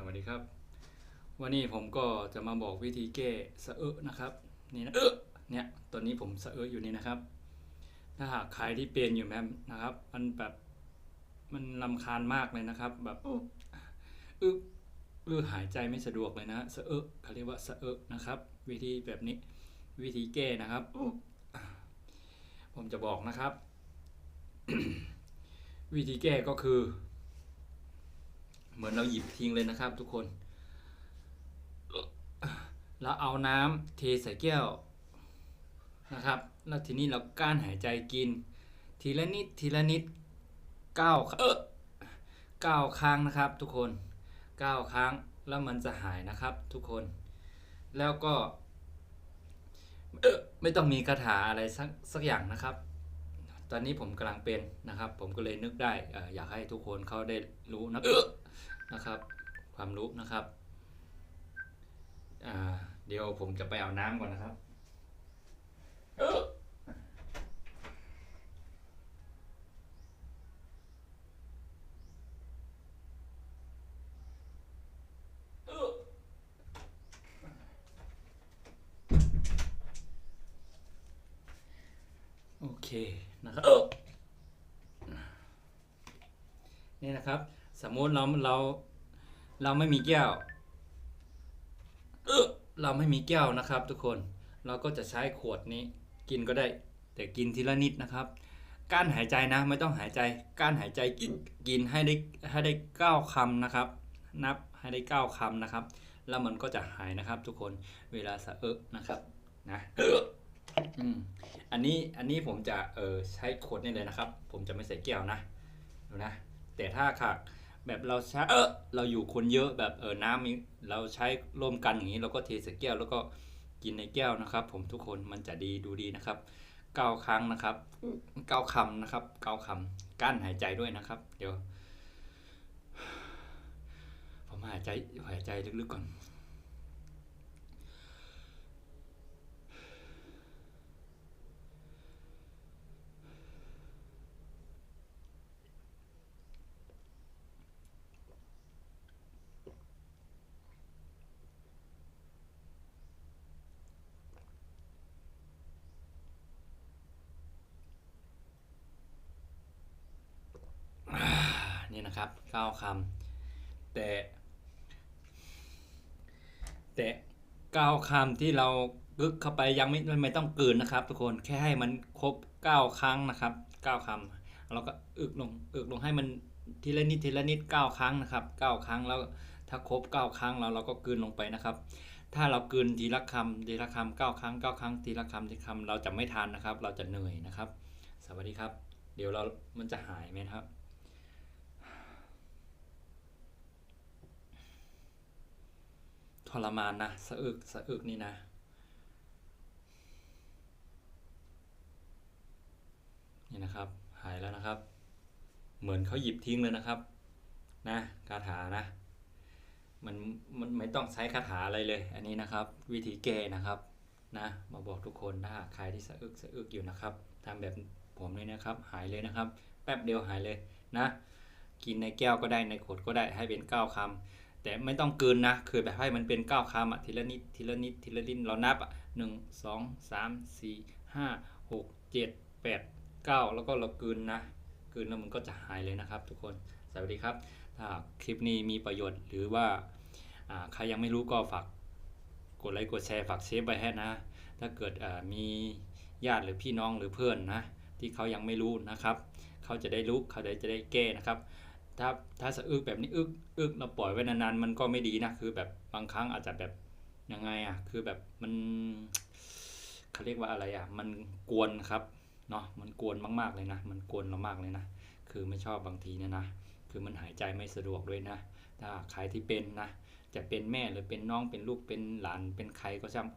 สวัสดีครับ วันนี้ผมก็จะมาบอกวิธีแก้สะเอะนะครับ นี่นะเอะเนี่ยตอนนี้ผมสะเอะอยู่นี่นะครับ ถ้าหากใครที่เป็นอยู่แบบนะครับ มันแบบมันลำคาญมากเลยนะครับ แบบอึอึหรือหายใจไม่สะดวกเลยนะสะเอะเขาเรียกว่าสะเอะนะครับ วิธีแบบนี้วิธีแก้นะครับ ผมจะบอกนะครับ วิธีแก้ก็คือ เหมือนเราหยิบทิ้งเลยนะครับทุกคน แล้วเอาน้ำเทใส่แก้วนะครับ แล้วทีนี้เราก้านหายใจกิน ทีละนิดทีละนิดเก้าเออเก้าครั้งนะครับทุกคนเก้าครั้งแล้วมันจะหายนะครับทุกคน แล้วก็เออไม่ต้องมีคาถาอะไรสักสักอย่างนะครับ ตอนนี้ผมกำลังเป็นนะครับ ผมก็เลยนึกได้เอ่ออยากให้ทุกคนเขาได้รู้นะเออ นะครับ ความรู้นะครับเดี๋ยวผมจะไปเอาน้ำก่อนนะครับโอเคนะครับเนี่นะครับ สมมติเราเราเราไม่มีแก้วเออเราไม่มีแก้วนะครับ ทุกคนเราก็จะใช้ขวดนี้กินก็ได้ แต่กินทีละนิดนะครับ การหายใจนะไม่ต้องหายใจ การหายใจกินกินให้ได้ให้ได้เก้าคำนะครับ นับให้ได้เก้าคำนะครับ แล้วมันก็จะหายนะครับ ทุกคนเวลาสะเอะนะครับนะอืมอันนี้อันนี้ผมจะเออใช้ขวดนี่เลยนะครับ ผมจะไม่ใส่แก้วนะดูนะแต่ถ้าค่ะ แบบเราใช้เออเราอยู่คนเยอะแบบเออน้ำมีเราใช้ร่วมกันอย่างนี้เราก็เทใส่แก้วแล้วก็กินในแก้วนะครับ ผมทุกคนมันจะดีดูดีนะครับเก้าครั้งนะครับเก้าคำนะครับเก้าคำกั้นหายใจด้วยนะครับ เดี๋ยว ผมหายใจหายใจลึกๆก่อน นะครับเก้าคำแต่ แต่เก้าคำที่เรากึกเข้าไปยังไม่ไม่ต้องกลืนนะครับ ทุกคนแค่ให้มันครบเก้าครั้งนะครับเก้าคำเราก็อึกลงอึกลงให้มันทีละนิดทีละนิดเก้าครั้งนะครับเก้าครั้งแล้วถ้าครบเก้าครั้งเราเราก็กืนลงไปนะครับ ถ้าเรากืนทีละคำทีละคำเก้าครั้งเก้าครั้งทีละคำทีละคำเราจะไม่ทานนะครับ เราจะเหนื่อยนะครับ สวัสดีครับ เดี๋ยวเรา มันจะหายไหมครับ ทรมานนะสะอึกสะอึกนี่นะ นี่นะครับ หายแล้วนะครับ เหมือนเขาหยิบทิ้งเลยนะครับนะคาถานะมันมันไม่ต้องใช้คาถาอะไรเลย อันนี้นะครับ วิธีแก้นะครับนะมาบอกทุกคนถ้าใครที่สะอึกสะอึกอยู่นะครับทำแบบผมเลยนะครับ หายเลยนะครับ แป๊บเดียวหายเลยนะ กินในแก้วก็ได้ในขวดก็ได้ให้เป็นเก้าคำ แต่ไม่ต้องเกินนะ คือแบบให้มันเป็นเก้าคำอะทีละนิดทีละนิดทีละนิดเรานับอะหนึ่งสองสามสี่ห้าหกเจ็ดแปดเก้าแล้วก็เรากลืนนะกลืนแล้วมันก็จะหายเลยนะครับ ทุกคนสวัสดีครับ ถ้าคลิปนี้มีประโยชน์หรือว่าใครยังไม่รู้ก็ฝากกดไลค์กดแชร์ฝากเซฟไว้ให้นะ ถ้าเกิดมีญาติหรือพี่น้องหรือเพื่อนนะที่เขายังไม่รู้นะครับ เขาจะได้รู้เขาจะได้แก้นะครับ ถ้าถ้าสะอึกแบบนี้อึกอึกเราปล่อยไว้นานๆมันก็ไม่ดีนะคือแบบบางครั้งอาจจะแบบยังไงอะคือแบบมันเขาเรียกว่าอะไรอะมันกวนครับเนาะมันกวนมากๆเลยนะ มันกวนเรามากเลยนะ คือไม่ชอบบางทีเนี่ยนะ คือมันหายใจไม่สะดวกด้วยนะ ถ้าใครที่เป็นนะ จะเป็นแม่หรือเป็นน้องเป็นลูกเป็นหลานเป็นใครก็ช่าง